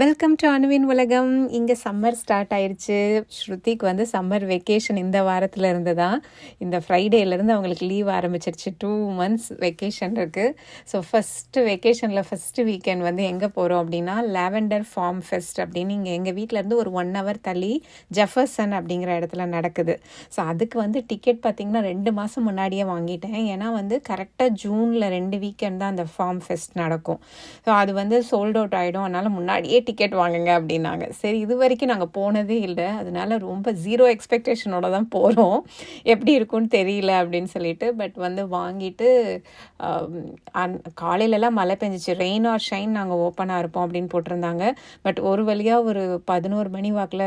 Welcome to அணுவின் உலகம் இங்கே சம்மர் ஸ்டார்ட் ஆயிடுச்சு ஸ்ருதிக்கு வந்து சம்மர் வெக்கேஷன் இந்த வாரத்தில் இருந்து தான். இந்த ஃப்ரைடேலேருந்து அவங்களுக்கு லீவ் ஆரம்பிச்சிருச்சு. டூ மந்த்ஸ் வெக்கேஷன் இருக்குது ஸோ ஃபஸ்ட்டு வெக்கேஷனில் ஃபஸ்ட்டு வீக்கெண்ட் வந்து எங்கே போகிறோம் அப்படின்னா லாவெண்டர் ஃபார்ம் ஃபெஸ்ட் அப்படின்னு இங்கே எங்கள் வீட்டிலேருந்து ஒரு ஒன் ஹவர் தள்ளி ஜெஃபர்சன் அப்படிங்கிற இடத்துல நடக்குது. ஸோ அதுக்கு வந்து டிக்கெட் பார்த்திங்கன்னா ரெண்டு மாதம் முன்னாடியே வாங்கிட்டேன். ஏன்னா வந்து கரெக்டாக ஜூனில் ரெண்டு வீக்கெண்ட் தான் அந்த ஃபார்ம் ஃபெஸ்ட் நடக்கும். ஸோ அது வந்து சோல்ட் அவுட் ஆகிடும் அதனால் முன்னாடியே டிக்கெட் வாங்குங்க அப்படின்னாங்க. சரி இது வரைக்கும் நாங்கள் போனதே இல்லை. அதனால ரொம்ப ஜீரோ எக்ஸ்பெக்டேஷனோட தான் போகிறோம் எப்படி இருக்கும்னு தெரியல அப்படின்னு சொல்லிட்டு பட் வந்து வாங்கிட்டு அந் காலையிலலாம் மழை பெஞ்சிச்சு. ரெயின் ஆர் ஷைன் நாங்கள் ஓப்பனாக இருப்போம் அப்படின்னு போட்டிருந்தாங்க. பட் ஒரு வழியாக ஒரு பதினோரு மணி வாக்கில்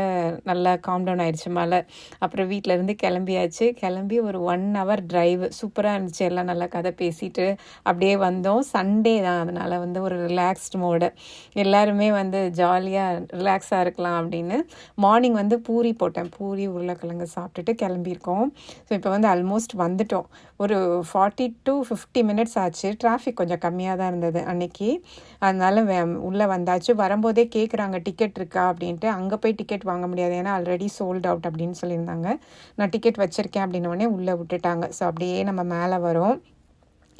நல்லா காம் டவுன் ஆயிடுச்சு மழை. அப்புறம் வீட்டிலேருந்து இருந்து கிளம்பியாச்சு. கிளம்பி ஒரு ஒன் ஹவர் ட்ரைவ் சூப்பராக இருந்துச்சு. எல்லாம் நல்லா கதை பேசிட்டு அப்படியே வந்தோம். சண்டே தான். அதனால் வந்து ஒரு ரிலாக்ஸ்டு மோடு எல்லாருமே வந்து ஜாலியாக ரிலாக்ஸாக இருக்கலாம் அப்படின்னு மார்னிங் வந்து பூரி போட்டேன். பூரி உருளைக்கிழங்கு சாப்பிட்டுட்டு கிளம்பியிருக்கோம். ஸோ இப்போ வந்து ஆல்மோஸ்ட் வந்துட்டோம். ஒரு ஃபார்ட்டி டு ஃபிஃப்டி மினிட்ஸ் ஆச்சு. டிராஃபிக் கொஞ்சம் கம்மியாக தான் இருந்தது அன்னைக்கு. அதனால உள்ளே வந்தாச்சு. வரும்போதே கேட்குறாங்க டிக்கெட் இருக்கா? அப்படின்ட்டு. அங்கே போய் டிக்கெட் வாங்க முடியாது. ஏன்னா ஆல்ரெடி சோல்ட் அவுட் அப்படின்னு சொல்லியிருந்தாங்க. நான் டிக்கெட் வச்சுருக்கேன் அப்படின்ன உடனே உள்ளே விட்டுட்டாங்க. ஸோ அப்படியே நம்ம மேலே வரோம்.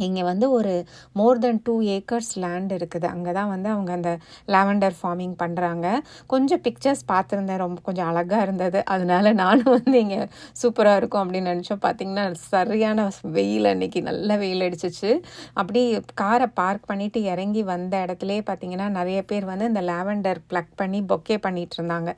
இங்கே வந்து ஒரு more than two acres land இருக்குது. அங்கே தான் வந்து அவங்க அந்த லாவெண்டர் ஃபார்மிங் பண்ணுறாங்க கொஞ்சம் பிக்சர்ஸ் பார்த்துருந்தேன். ரொம்ப கொஞ்சம் அழகாக இருந்தது. அதனால நானும் வந்து இங்கே சூப்பராக இருக்கும் அப்படின்னு நினச்சோம். பார்த்தீங்கன்னா சரியான வெயில் அன்னைக்கு. நல்ல வெயில் அடிச்சிச்சு. அப்படி காரை பார்க் பண்ணிவிட்டு இறங்கி வந்த இடத்துல பார்த்தீங்கன்னா நிறைய பேர் வந்து இந்த லாவெண்டர் ப்ளக் பண்ணி பொக்கே பண்ணிட்டு இருந்தாங்க.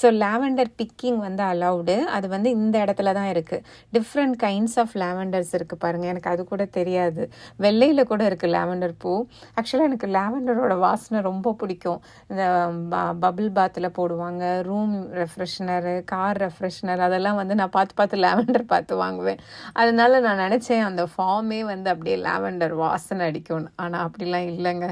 ஸோ லாவெண்டர் பிக்கிங் வந்து அலௌடு அது வந்து இந்த இடத்துல தான் இருக்குது டிஃப்ரெண்ட் கைண்ட்ஸ் ஆஃப் லாவெண்டர்ஸ் இருக்குது பாருங்கள் எனக்கு அது கூட தெரியாது. வெள்ளையில் கூட இருக்குது லாவெண்டர் பூ. ஆக்சுவலாக எனக்கு லாவெண்டரோட வாசனை ரொம்ப பிடிக்கும். இந்த பபிள் பாத்தில் போடுவாங்க ரூம் ரெஃப்ரெஷ்னரு கார் ரெஃப்ரெஷ்னர் அதெல்லாம் வந்து நான் பார்த்து பார்த்து லாவெண்டர் பார்த்து வாங்குவேன். அதனால நான் நினச்சேன் அந்த ஃபார்மே வந்து அப்படியே லாவெண்டர் வாசனை அடிக்கும்னு. ஆனால் அப்படிலாம் இல்லைங்க.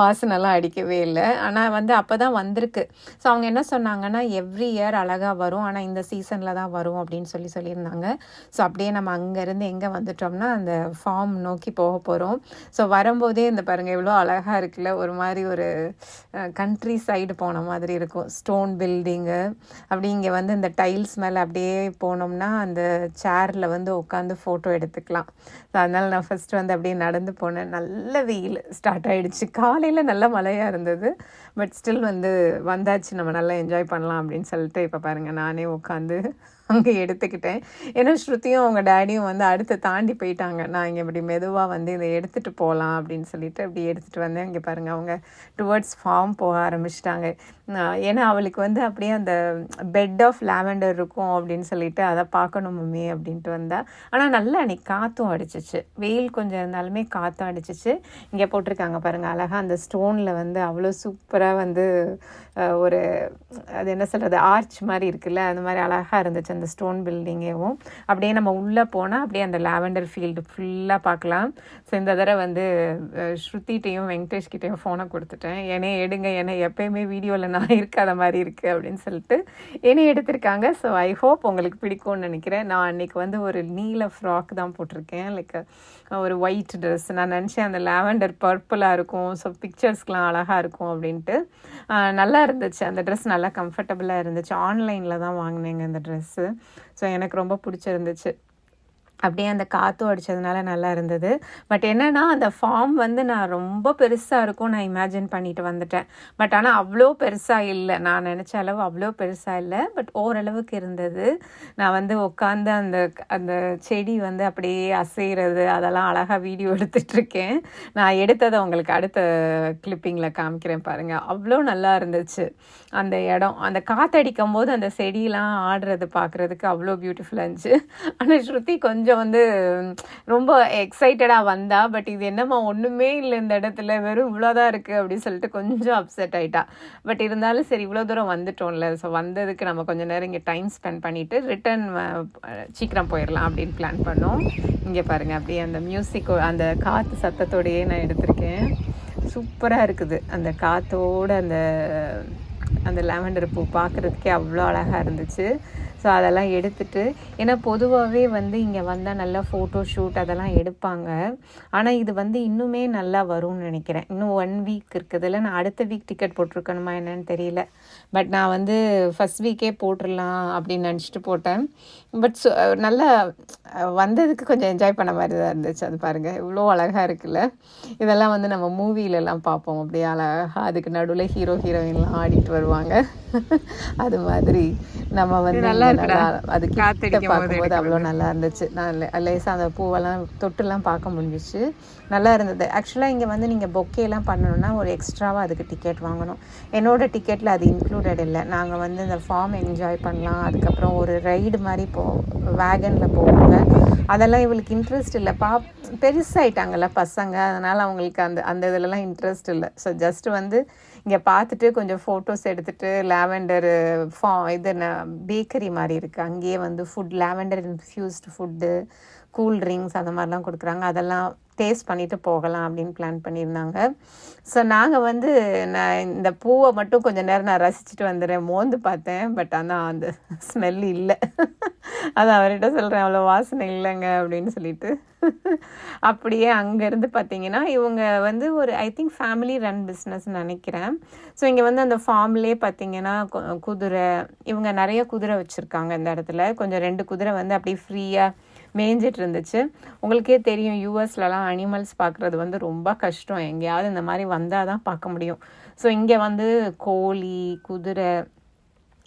வாசனைலாம் அடிக்கவே இல்லை. ஆனால் வந்து அப்போ தான் வந்திருக்கு. ஸோ அவங்க என்ன சொன்னாங்கன்னா எவ்ரி இயர் அழகாக வரும். ஆனால் இந்த சீசனில் தான் வரும் அப்படின்னு சொல்லி சொல்லியிருந்தாங்க. ஸோ அப்படியே நம்ம அங்கேருந்து எங்கே வந்துட்டோம்னா அந்த ஃபார்ம் நோக்கி போக போகிறோம் ஸோ வரும்போதே இந்த பாருங்கள் எவ்வளோ அழகாக இருக்குல்ல? ஒரு மாதிரி ஒரு கண்ட்ரி சைடு போன மாதிரி இருக்கும். ஸ்டோன் பில்டிங்கு அப்படி இங்கே வந்து இந்த டைல்ஸ் மேலே அப்படியே போனோம்னா அந்த சேரில் வந்து உட்காந்து ஃபோட்டோ எடுத்துக்கலாம். ஸோ அதனால் நான் ஃபஸ்ட்டு வந்து அப்படியே நடந்து போனேன். நல்ல வெயில் ஸ்டார்ட் ஆகிடுச்சு காலையில் நல்ல மழையாக இருந்தது. பட் ஸ்டில் வந்து வந்தாச்சு. நம்ம நல்லா என்ஜாய் பண்ணலாம் அப்படின்னு சொல்லிட்டு இப்போ பாருங்கள் நானே உட்காந்து அங்கே எடுத்துக்கிட்டேன். ஏன்னா ஸ்ருதியும் அவங்க டேடியும் வந்து அடுத்து தாண்டி போயிட்டாங்க. நான் இங்கே இப்படி மெதுவாக வந்து இதை எடுத்துகிட்டு போகலாம் அப்படின்னு சொல்லிட்டு இப்படி எடுத்துகிட்டு வந்தேன் இங்கே பாருங்கள் அவங்க டுவர்ட்ஸ் ஃபார்ம் போக ஆரம்பிச்சிட்டாங்க. ஏன்னா அவளுக்கு வந்து அப்படியே அந்த பெட் ஆஃப் லாவெண்டர் இருக்கும் அப்படின்னு சொல்லிட்டு அதை பார்க்கணும் மம்மி அப்படின்ட்டு வந்தா. ஆனால் நல்லா அன்னைக்கு காற்றும் அடிச்சிச்சு. வெயில் கொஞ்சம் இருந்தாலுமே காற்றும் அடிச்சிச்சு. இங்கே போட்டிருக்காங்க பாருங்கள் அழகாக அந்த ஸ்டோனில் வந்து அவ்வளோ சூப்பராக வந்து ஒரு அது என்ன சொல்கிறது ஆர்ச் மாதிரி இருக்குல்ல அந்த மாதிரி அழகாக இருந்துச்சு. அந்த ஸ்டோன் பில்டிங்கேவும் அப்படியே நம்ம உள்ளே போனால் அப்படியே அந்த லாவெண்டர் ஃபீல்டு ஃபுல்லாக பார்க்கலாம். ஸோ இந்த தடவை வந்து ஸ்ருத்திகிட்டையும் வெங்கடேஷ் கிட்டேயும் ஃபோனை கொடுத்துட்டேன். என்னை எடுங்க ஏன்னா எப்பயுமே வீடியோவில் நான் இருக்காத மாதிரி இருக்குது அப்படின்னு சொல்லிட்டு என்னை எடுத்திருக்காங்க. ஸோ ஐ ஹோப் உங்களுக்கு பிடிக்கும்னு நினைக்கிறேன். நான் அன்னைக்கு வந்து ஒரு நீல ஃப்ராக் தான் போட்டிருக்கேன். லைக் ஒரு ஒயிட் ட்ரெஸ் நான் நினச்சேன் அந்த லாவெண்டர் பர்பிளாக இருக்கும். ஸோ பிக்சர்ஸ்க்கெலாம் அழகாக இருக்கும் அப்படின்ட்டு. நல்லா இருந்துச்சு. அந்த ட்ரெஸ் நல்லா கம்ஃபர்டபுளாக இருந்துச்சு. ஆன்லைனில் தான் வாங்கினேங்க அந்த ட்ரெஸ்ஸு ஸோ எனக்கு ரொம்ப பிடிச்சிருந்துச்சு. அப்படியே அந்த காற்றும் அடித்ததுனால நல்லா இருந்தது. பட் என்னன்னா அந்த ஃபார்ம் வந்து நான் ரொம்ப பெருசாக இருக்கும் நான் இமேஜின் பண்ணிட்டு வந்துட்டேன். பட் ஆனால் அவ்வளோ பெருசாக இல்லை. நான் நினச்ச அளவு அவ்வளோ பெருசாக இல்லை. பட் ஓரளவுக்கு இருந்தது. நான் வந்து உட்காந்து அந்த அந்த செடி வந்து அப்படியே அசைகிறது அதெல்லாம் அழகாக வீடியோ எடுத்துட்ருக்கேன். நான் எடுத்ததை உங்களுக்கு அடுத்த கிளிப்பிங்கில் காமிக்கிறேன் பாருங்கள் அவ்வளோ நல்லா இருந்துச்சு. அந்த இடம் அந்த காற்றடிக்கும் போது அந்த செடியெலாம் ஆடுறது பார்க்குறதுக்கு அவ்வளோ பியூட்டிஃபுல்லாக இருந்துச்சு. ஆனால் ஸ்ருதி கொஞ்சம் கொஞ்சம் வந்து ரொம்ப எக்ஸைட்டடாக வந்தா பட் இது என்னம்மா ஒன்றுமே இல்லை இந்த இடத்துல வெறும் இவ்வளோதான் இருக்குது அப்படின்னு சொல்லிட்டு கொஞ்சம் அப்செட் ஆயிட்டா. பட் இருந்தாலும் சரி இவ்வளோ தூரம் வந்துட்டோம்ல ஸோ வந்ததுக்கு நம்ம கொஞ்சம் நேரம் இங்கே டைம் ஸ்பெண்ட் பண்ணிவிட்டு ரிட்டர்ன் சீக்கிரம் போயிடலாம் அப்படின்னு பிளான் பண்ணோம். இங்கே பாருங்கள் அப்படியே அந்த மியூசிக் அந்த காற்று சத்தத்தோடையே நான் எடுத்திருக்கேன். சூப்பராக இருக்குது. அந்த காற்றோட அந்த அந்த லெவண்டர் பூ பார்க்குறதுக்கே அவ்வளோ அழகாக இருந்துச்சு. ஸோ அதெல்லாம் எடுத்துட்டு ஏன்னா பொதுவாகவே வந்து இங்கே வந்தால் நல்லா ஃபோட்டோ ஷூட் அதெல்லாம் எடுப்பாங்க. ஆனால் இது வந்து இன்னுமே நல்லா வரும்னு நினைக்கிறேன். இன்னும் ஒன் வீக் இருக்குதுல்ல நான் அடுத்த வீக் டிக்கெட் போட்டிருக்கணுமா என்னன்னு தெரியல. பட் நான் வந்து ஃபஸ்ட் வீக்கே போட்டுடலாம் அப்படின்னு நினச்சிட்டு போட்டேன். பட் நல்லா அஹ், வந்ததுக்கு கொஞ்சம் என்ஜாய் பண்ண மாதிரி தான் இருந்துச்சு. அது பாருங்கள் இவ்வளோ அழகாக இருக்குல்ல? இதெல்லாம் வந்து நம்ம மூவிலெல்லாம் பார்ப்போம். அப்படியே அழகாக அதுக்கு நடுவில் ஹீரோ ஹீரோயின்லாம் ஆடிட்டு வருவாங்க. அது மாதிரி நம்ம வந்து நல்லா. நல்லா அது கிட்ட பார்க்கும்போது அவ்வளோ நல்லா இருந்துச்சு. நான் லே- லேசா அந்த பூவெல்லாம் தொட்டுலாம் பார்க்க முடிஞ்சிச்சு. நல்லா இருந்தது. ஆக்சுவலாக இங்கே வந்து நீங்கள் பொக்கேலாம் பண்ணணும்னா ஒரு எக்ஸ்ட்ராவாக அதுக்கு டிக்கெட் வாங்கணும். என்னோட டிக்கெட்டில் அது இன்க்ளூடட் இல்லை. நாங்கள் வந்து இந்த ஃபார்ம் என்ஜாய் பண்ணலாம். அதுக்கப்புறம் ஒரு ரைடு மாதிரி போ வேகனில் போவாங்க. அதெல்லாம் இவளுக்கு இன்ட்ரெஸ்ட் இல்லை. பா பெருசாயிட்டாங்கல்ல பசங்க. அதனால் அவங்களுக்கு அந்த அந்த இதுலலாம் இன்ட்ரெஸ்ட் இல்லை. ஸோ ஜஸ்ட் வந்து இங்கே பார்த்துட்டு கொஞ்சம் ஃபோட்டோஸ் எடுத்துட்டு லாவெண்டர் ஃபா இது பேக்கரி மாதிரி இருக்குது அங்கேயே வந்து food lavender infused food cool drinks அந்த மாதிரிலாம் கொடுக்குறாங்க. அதெல்லாம் டேஸ்ட் பண்ணிட்டு போகலாம் அப்படின்னு பிளான் பண்ணியிருந்தாங்க. ஸோ நாங்கள் வந்து நான் இந்த பூவை மட்டும் கொஞ்சம் நேரம் நான் ரசிச்சுட்டு வந்துடுறேன். மோந்து பார்த்தேன். பட் ஆனால் அந்த ஸ்மெல் இல்லை. அது அவர்கிட்ட சொல்கிறேன் அவ்வளோ வாசனை இல்லைங்க அப்படின்னு சொல்லிட்டு. அப்படியே அங்கேருந்து பார்த்தீங்கன்னா இவங்க வந்து ஒரு I think family run business நினைக்கிறேன். ஸோ இங்கே வந்து அந்த ஃபார்ம்லேயே பார்த்தீங்கன்னா குதிரை இவங்க நிறைய குதிரை வச்சுருக்காங்க இந்த இடத்துல. கொஞ்சம் ரெண்டு குதிரை வந்து அப்படியே ஃப்ரீயாக மேய்ஞ்சிட்டு இருந்துச்சு. உங்களுக்கே தெரியும் யூஎஸ்லலாம் அனிமல்ஸ் பார்க்குறது வந்து ரொம்ப கஷ்டம். எங்கேயாவது இந்த மாதிரி வந்தால் தான் பார்க்க முடியும். ஸோ இங்கே வந்து கோழி குதிரை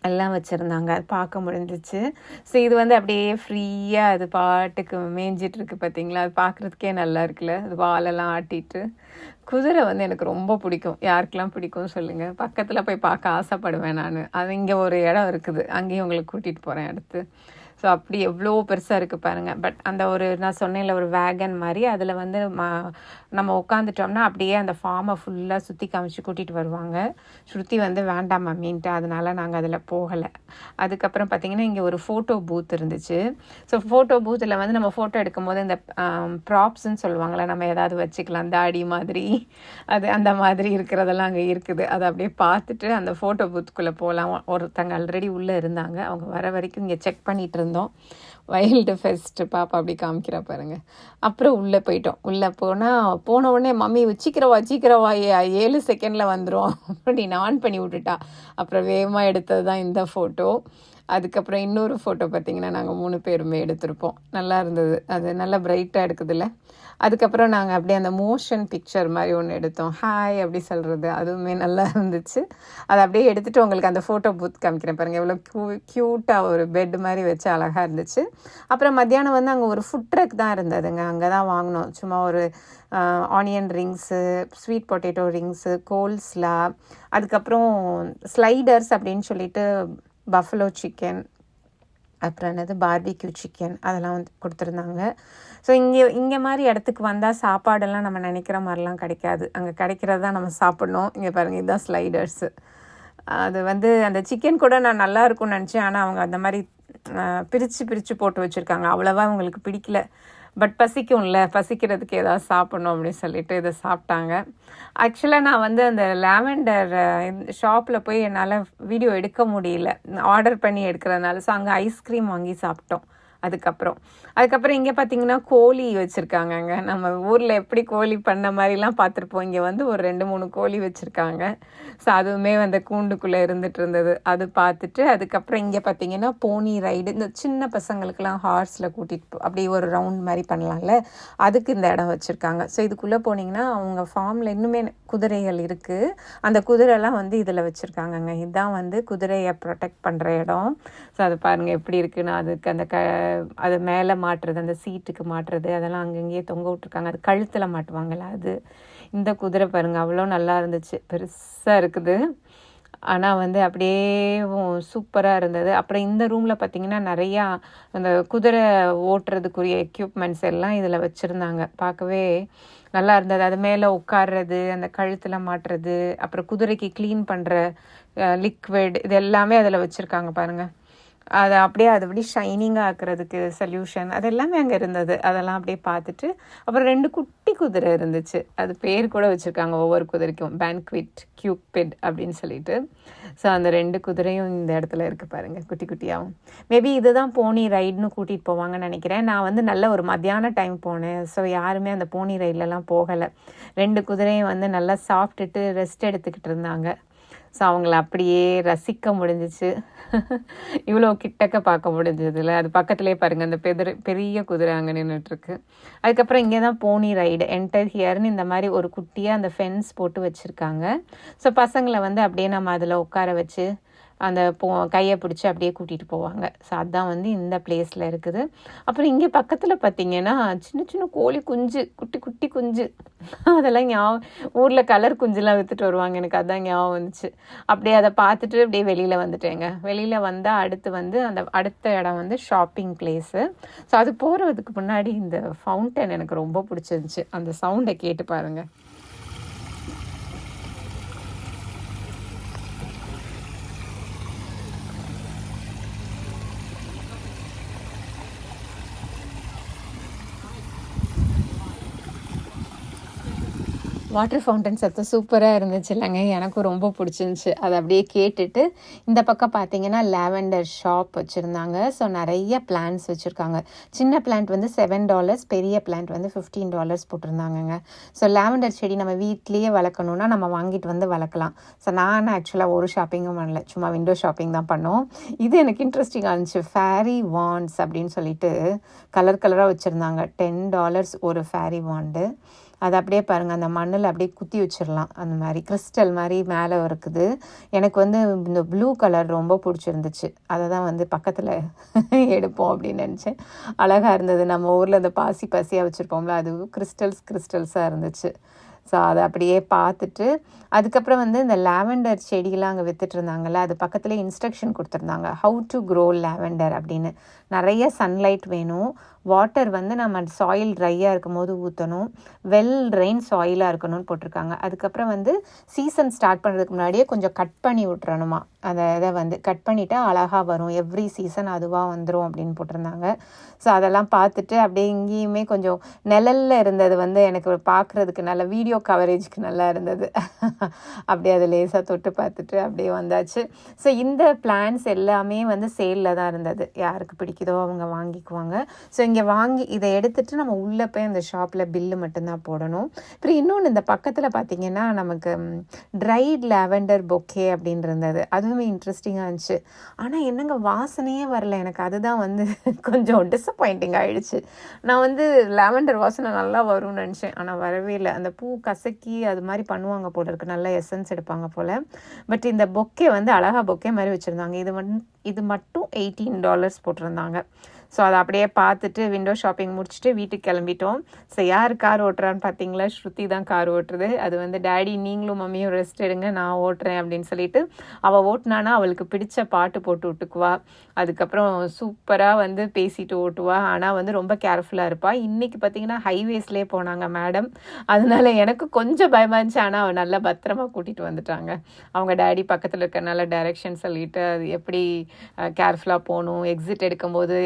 எல்லாம் வச்சுருந்தாங்க. அது பார்க்க முடிஞ்சிச்சு. ஸோ இது வந்து அப்படியே ஃப்ரீயாக அது பாட்டுக்கு மேய்ஞ்சிட்ருக்கு பார்த்தீங்களா அது பார்க்குறதுக்கே நல்லா இருக்குல்ல? அது வாலெல்லாம் ஆட்டிட்டு. குதிரை வந்து எனக்கு ரொம்ப பிடிக்கும். யாருக்கெல்லாம் பிடிக்கும்னு சொல்லுங்கள் பக்கத்தில் போய் பார்க்க ஆசைப்படுவேன் நான். அது இங்கே ஒரு இடம் இருக்குது. அங்கேயும் உங்களுக்கு கூட்டிகிட்டு போகிறேன் அடுத்து. ஸோ அப்படி எவ்வளோ பெருசாக இருக்குது பாருங்கள் பட் அந்த ஒரு நான் சொன்னேன்ல ஒரு வேகன் மாதிரி அதில் வந்து ம நம்ம உட்காந்துட்டோம்னா அப்படியே அந்த ஃபார்மை ஃபுல்லாக சுற்றி காமிச்சு கூட்டிகிட்டு வருவாங்க. ஸ்ருதி வந்து வேண்டாம் மம்மின்ட்டு அதனால நாங்கள் அதில் போகலை. அதுக்கப்புறம் பார்த்தீங்கன்னா இங்கே ஒரு ஃபோட்டோ பூத் இருந்துச்சு. ஸோ ஃபோட்டோ பூத்தில் வந்து நம்ம ஃபோட்டோ எடுக்கும்போது இந்த ப்ராப்ஸ்ன்னு சொல்லுவாங்களே நம்ம ஏதாவது வச்சுக்கலாம். தாடி மாதிரி அது அந்த மாதிரி இருக்கிறதெல்லாம் அங்கே இருக்குது. அதை அப்படியே பார்த்துட்டு அந்த ஃபோட்டோ பூத்துக்குள்ளே போகலாம் ஒருத்தங்க ஆல்ரெடி உள்ளே இருந்தாங்க. அவங்க வர வரைக்கும் இங்கே செக் பண்ணிட்டு இருந்தோம் வைல்டு ஃபெஸ்ட் பாப்பா அப்படி காமிக்கிறா பாருங்க. அப்புறம் உள்ளே போயிட்டோம். உள்ளே போனால் போன உடனே மம்மி சீக்கிரவா சீக்கிரவா ஏழு செகண்டில் வந்துடும் அப்படின்னு ஆன் பண்ணி விட்டுட்டா. அப்புறம் வேகமாக எடுத்தது தான் இந்த ஃபோட்டோ அதுக்கப்புறம் இன்னொரு ஃபோட்டோ பார்த்தீங்கன்னா நாங்கள் மூணு பேருமே எடுத்திருப்போம். நல்லா இருந்தது. அது நல்லா பிரைட்டாக எடுக்குதுல்ல. அதுக்கப்புறம் நாங்கள் அப்படியே அந்த மோஷன் பிக்சர் மாதிரி ஒன்று எடுத்தோம். ஹாய் அப்படி சொல்கிறது அதுவுமே நல்லா இருந்துச்சு. அதை அப்படியே எடுத்துகிட்டு உங்களுக்கு அந்த ஃபோட்டோ பூத் காமிக்கிறேன் பாருங்கள் எவ்வளோ க்யூ க்யூட்டாக ஒரு பெட் மாதிரி வச்சு அழகாக இருந்துச்சு. அப்புறம் மத்தியானம் வந்து அங்கே ஒரு ஃபுட் ட்ரக் தான் இருந்ததுங்க. அங்கே தான் வாங்கினோம். சும்மா ஒரு onion rings sweet potato rings coleslaw அதுக்கப்புறம் ஸ்லைடர்ஸ் அப்படின்னு சொல்லிட்டு பஃபலோ சிக்கன் அப்புறம் என்னது பார்பிக்யூ சிக்கன் அதெல்லாம் வந்து கொடுத்துருந்தாங்க. ஸோ இங்கே இங்கே மாதிரி இடத்துக்கு வந்தால் சாப்பாடெல்லாம் நம்ம நினைக்கிற மாதிரிலாம் கிடைக்காது. அங்கே கிடைக்கிறது தான் நம்ம சாப்பிட்ணும். இங்கே பாருங்கள் இதுதான் ஸ்லைடர்ஸு அது வந்து அந்த சிக்கன் கூட நான் நல்லா இருக்கும்னு நினச்சேன். ஆனால் அவங்க அந்த மாதிரி பிரித்து பிரித்து போட்டு வச்சுருக்காங்க. அவ்வளோவா அவங்களுக்கு பிடிக்கல. பட் பசிக்கும்ல பசிக்கிறதுக்கு ஏதாவது சாப்பிடணும் அப்படின்னு சொல்லிட்டு இதை சாப்பிட்டாங்க. ஆக்சுவலாக நான் வந்து அந்த லேவெண்டர் ஷாப்பில் போய் என்னால் வீடியோ எடுக்க முடியல. ஆர்டர் பண்ணி எடுக்கிறதுனால. ஸோ அங்கே ஐஸ்கிரீம் வாங்கி சாப்பிட்டோம். அதுக்கப்புறம். அதுக்கப்புறம் இங்கே பார்த்தீங்கன்னா கோழி வச்சுருக்காங்கங்க. நம்ம ஊரில் எப்படி கோழி பண்ண மாதிரிலாம் பார்த்துருப்போம் இங்கே வந்து ஒரு ரெண்டு மூணு கோழி வச்சுருக்காங்க. ஸோ அதுவுமே அந்த கூண்டுக்குள்ளே இருந்துட்டு இருந்தது. அது பார்த்துட்டு அதுக்கப்புறம் இங்கே பார்த்தீங்கன்னா போனி ரைடு. இந்த சின்ன பசங்களுக்கெல்லாம் ஹார்ஸில் கூட்டிகிட்டு அப்படி ஒரு ரவுண்ட் மாதிரி பண்ணலாம்ல. அதுக்கு இந்த இடம் வச்சுருக்காங்க. ஸோ இதுக்குள்ளே போனீங்கன்னா அவங்க ஃபார்மில் இன்னுமே குதிரைகள் இருக்குது அந்த குதிரைலாம் வந்து இதில் வச்சுருக்காங்கங்க. இதுதான் வந்து குதிரையை ப்ரொடெக்ட் பண்ணுற இடம். ஸோ அது பாருங்கள் எப்படி இருக்குன்னு. அதுக்கு அந்த க அதை மேலே மாட்டுறது அந்த சீட்டுக்கு மாட்டுறது அதெல்லாம் அங்கங்கேயே தொங்க விட்ருக்காங்க அது கழுத்தில் மாட்டுவாங்கள்ல அது. இந்த குதிரை பாருங்கள் அவ்வளோ நல்லா இருந்துச்சு. பெருசாக இருக்குது. ஆனால் வந்து அப்படியே சூப்பராக இருந்தது. அப்புறம் இந்த ரூமில் பார்த்தீங்கன்னா நிறையா அந்த குதிரை ஓட்டுறதுக்குரிய எக்யூப்மெண்ட்ஸ் எல்லாம் இதில் வச்சுருந்தாங்க. பார்க்கவே நல்லா இருந்தது. அது மேலே உட்கார்றது அந்த கழுத்தில் மாட்டுறது அப்புறம் குதிரைக்கு க்ளீன் பண்ணுற லிக்விட் இது எல்லாமே அதில் வச்சுருக்காங்க பாருங்கள் அதை அப்படியே அது ஷைனிங்காக ஆக்குறதுக்கு சொல்யூஷன் அது எல்லாமே அங்கே இருந்தது. அதெல்லாம் அப்படியே பார்த்துட்டு அப்புறம் ரெண்டு குட்டி குதிரை இருந்துச்சு. அது பேர் கூட வச்சுருக்காங்க ஒவ்வொரு குதிரைக்கும். பேன்க்விட் கியூபிட் அப்படின்னு சொல்லிட்டு. ஸோ அந்த ரெண்டு குதிரையும் இந்த இடத்துல இருக்குது பாருங்கள் குட்டி குட்டியாகவும் மேபி இதுதான் போனி ரைடுன்னு கூட்டிகிட்டு போவாங்கன்னு நினைக்கிறேன். நான் வந்து நல்ல ஒரு மத்தியான டைம் போனேன். ஸோ யாருமே அந்த போனி ரைட்லலாம் போகலை. ரெண்டு குதிரையும் வந்து நல்லா சாப்பிட்டுட்டு ரெஸ்ட் எடுத்துக்கிட்டு இருந்தாங்க. ஸோ அவங்கள அப்படியே ரசிக்க முடிஞ்சிச்சு. இவ்வளோ கிட்டக்க பார்க்க முடிஞ்சதில்ல அது பக்கத்துலேயே பாருங்கள் அந்த பெதிர பெரிய குதிரை அங்கே நின்றுட்டுருக்கு அதுக்கப்புறம் இங்கே தான் போனி ரைடு. என்டர் ஹியர்னு இந்த மாதிரி ஒரு குட்டியாக அந்த ஃபென்ஸ் போட்டு வச்சுருக்காங்க. ஸோ பசங்களை வந்து அப்படியே நம்ம அதில் உட்கார வச்சு அந்த போ கையை பிடிச்சி அப்படியே கூட்டிகிட்டு போவாங்க. ஸோ அதுதான் வந்து இந்த பிளேஸில் இருக்குது. அப்புறம் இங்கே பக்கத்தில் பார்த்தீங்கன்னா சின்ன சின்ன கோழி குஞ்சு குட்டி குட்டி குஞ்சு. அதெல்லாம் ஞாபகம் ஊரில் கலர் குஞ்சுலாம் விற்றுட்டு வருவாங்க. எனக்கு அதுதான் ஞாபகம் வந்துச்சு. அப்படியே அதை பார்த்துட்டு அப்படியே வெளியில் வந்துட்டேங்க. வெளியில் வந்தால் அடுத்து வந்து அந்த அடுத்த இடம் வந்து ஷாப்பிங் பிளேஸு ஸோ அது போகிறதுக்கு முன்னாடி இந்த ஃபவுண்டன் எனக்கு ரொம்ப பிடிச்சிருந்துச்சு. அந்த சவுண்டை கேட்டு பாருங்கள் வாட்டர் ஃபவுண்டன் சத்தம் சூப்பராக இருந்துச்சு இல்லைங்க எனக்கும் ரொம்ப பிடிச்சிருந்துச்சி. அதை அப்படியே கேட்டுட்டு இந்த பக்கம் பார்த்தீங்கன்னா லேவெண்டர் ஷாப் வச்சுருந்தாங்க. ஸோ நிறைய பிளான்ஸ் வச்சுருக்காங்க. சின்ன பிளான்ட் வந்து செவன் டாலர்ஸ் பெரிய பிளான்ட் வந்து ஃபிஃப்டீன் டாலர்ஸ் போட்டிருந்தாங்கங்க. ஸோ லேவெண்டர் செடி நம்ம வீட்லேயே வளர்க்கணுன்னா நம்ம வாங்கிட்டு வந்து வளர்க்கலாம். ஸோ நான் ஆக்சுவலாக ஒரு ஷாப்பிங்கும் பண்ணல. சும்மா விண்டோ ஷாப்பிங் தான் பண்ணோம் இது எனக்கு இன்ட்ரெஸ்டிங்காக இருந்துச்சு. ஃபேரி வாண்ட்ஸ் அப்படின்னு சொல்லிட்டு கலர் கலராக வச்சுருந்தாங்க. டென் டாலர்ஸ் ஒரு ஃபேரி வாண்டு அதை அப்படியே பாருங்கள் அந்த மண்ணில் அப்படியே குத்தி வச்சிடலாம் அந்த மாதிரி கிறிஸ்டல் மாதிரி மேலே இருக்குது. எனக்கு வந்து இந்த ப்ளூ கலர் ரொம்ப பிடிச்சிருந்துச்சு. அதை தான் வந்து பக்கத்தில் எடுப்போம் அப்படின்னு நினச்சேன். அழகாக இருந்தது. நம்ம ஊரில் அந்த பாசி பாசியாக வச்சுருப்போம்ல அது கிறிஸ்டல்ஸ் கிறிஸ்டல்ஸாக இருந்துச்சு. ஸோ அதை அப்படியே பார்த்துட்டு அதுக்கப்புறம் வந்து இந்த லாவெண்டர் செடியெலாம் அங்கே விற்றுட்ருந்தாங்கல்ல அது பக்கத்துலேயே இன்ஸ்ட்ரக்ஷன் கொடுத்துருந்தாங்க. ஹவு டு க்ரோ லாவெண்டர் அப்படின்னு. நிறைய சன்லைட் வேணும். வாட்டர் வந்து நம்ம சாயில் ட்ரையாக இருக்கும் போது ஊற்றணும் வெல் ரெயின் சாயிலாக இருக்கணும்னு போட்டிருக்காங்க. அதுக்கப்புறம் வந்து சீசன் ஸ்டார்ட் பண்ணுறதுக்கு முன்னாடியே கொஞ்சம் கட் பண்ணி விட்றணுமா அதை இதை வந்து கட் பண்ணிவிட்டா அழகாக வரும். எவ்ரி சீசன் அதுவாக வந்துடும் அப்படின்னு போட்டிருந்தாங்க. ஸோ அதெல்லாம் பார்த்துட்டு அப்படியே இங்கேயுமே கொஞ்சம் நிழலில் இருந்தது வந்து எனக்கு பார்க்குறதுக்கு நல்ல வீடியோ கவரேஜ்க்கு நல்லா இருந்தது. அப்படியே அதை லேசாக தொட்டு பார்த்துட்டு அப்படியே வந்தாச்சு. ஸோ இந்த பிளான்ஸ் எல்லாமே வந்து சேலில் தான் இருந்தது. யாருக்கு பிடிக்குதோ அவங்க வாங்கிக்குவாங்க. ஸோ இங்கே வாங்கி இதை எடுத்துகிட்டு நம்ம உள்ளே போய் அந்த ஷாப்பில் பில்லு மட்டும்தான் போடணும். அப்புறம் இன்னொன்று இந்த பக்கத்தில் பார்த்தீங்கன்னா நமக்கு ட்ரைட் லாவெண்டர் பொக்கே அப்படின்னு இருந்தது. அதுவுமே இன்ட்ரெஸ்டிங்காக இருந்துச்சு. ஆனால் என்னங்க வாசனையே வரல. எனக்கு அதுதான் வந்து கொஞ்சம் டிசப்பாயிண்டிங் ஆகிடுச்சு நான் வந்து லாவெண்டர் வாசனை நல்லா வரும்னு நினச்சேன். ஆனால் வரவே இல்லை. அந்த பூ கசக்கி அது மாதிரி பண்ணுவாங்க போல இருக்கு. நல்லா எசன்ஸ் எடுப்பாங்க போல். பட் இந்த பொக்கே வந்து அழகா பொக்கே மாதிரி வச்சுருந்தாங்க. இது வந்து இது மட்டும் எயிட்டீன் டாலர்ஸ் போட்டிருந்தாங்க. ஸோ அதை அப்படியே பார்த்துட்டு விண்டோ ஷாப்பிங் முடிச்சுட்டு வீட்டுக்கு கிளம்பிட்டோம். ஸோ யார் கார் ஓட்டுறான்னு பார்த்தீங்களா? ஸ்ருதி தான் கார் ஓட்டுறது. அது வந்து டேடி நீங்களும் மம்மியும் ரெஸ்ட் எடுங்க நான் ஓட்டுறேன் அப்படின்னு சொல்லிட்டு அவள் ஓட்டினானா அவளுக்கு பிடிச்ச பாட்டு போட்டு விட்டுக்குவா. அதுக்கப்புறம் சூப்பராக வந்து பேசிட்டு ஓட்டுவா. ஆனால் வந்து ரொம்ப கேர்ஃபுல்லாக இருப்பாள் இன்றைக்கி பார்த்தீங்கன்னா ஹைவேஸ்லேயே போனாங்க மேடம் அதனால எனக்கு கொஞ்சம் பயமாக இருந்துச்சு. ஆனால் அவள் நல்லா பத்திரமா கூட்டிகிட்டு வந்துட்டாங்க. அவங்க டேடி பக்கத்தில் இருக்கிறனால டைரெக்ஷன் சொல்லிட்டு அது எப்படி கேர்ஃபுல்லாக போகணும். எக்ஸிட் எடுக்கும்போது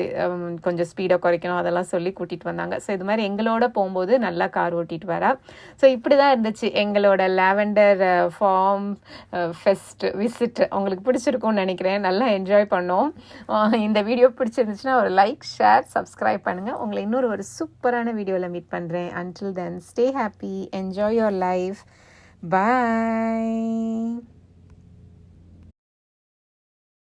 கொஞ்சம் ஸ்பீடை குறைக்கணும் அதெல்லாம் சொல்லி கூட்டிகிட்டு வந்தாங்க. ஸோ இது மாதிரி எங்களோட போகும்போது நல்லா கார் ஓட்டிகிட்டு வரா. ஸோ இப்படி தான் இருந்துச்சு. எங்களோட லாவெண்டர் ஃபார்ம் ஃபெஸ்ட் விசிட் உங்களுக்கு பிடிச்சிருக்கும்னு நினைக்கிறேன். நல்லா என்ஜாய் பண்ணோம். இந்த வீடியோ பிடிச்சிருந்துச்சுன்னா ஒரு லைக் ஷேர் சப்ஸ்கிரைப் பண்ணுங்கள் உங்களை இன்னொரு ஒரு சூப்பரான வீடியோவில் மீட் பண்ணுறேன் until then stay happy enjoy your life bye